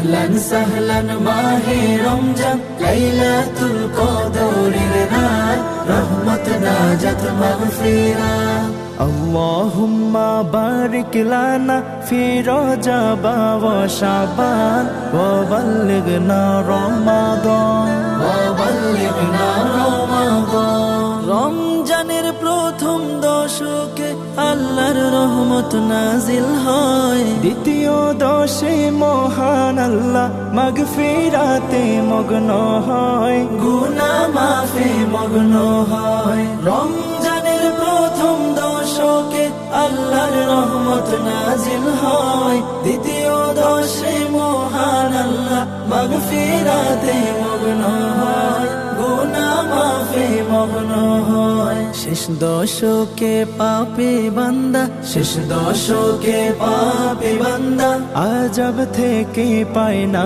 আহলান সাহলান মাহে রমজান লাইলাতুল কদরের রাত রহমত নাজাত মাগফিরাত اللهم بارك لنا في رجب وشعبان وبلغنا رمضان وبلغنا رمضان রমজানের প্রথম দশকে আল্লাহর রহমত নাজিল হয় দশে মহান আল্লাহ, মাগফিরাতে মগ্ন হয়। গুনা মাফে মগ্ন হয়। রমজানের প্রথম দশকে আল্লাহর রহমত নাজিল হয়। দ্বিতীয় দশে মহান আল্লাহ, মাগফিরাতে মগ্ন শেষ দশকে পাপে বান্দা শেষ দশকে পাপে বান্দা আজব থেকে পায় না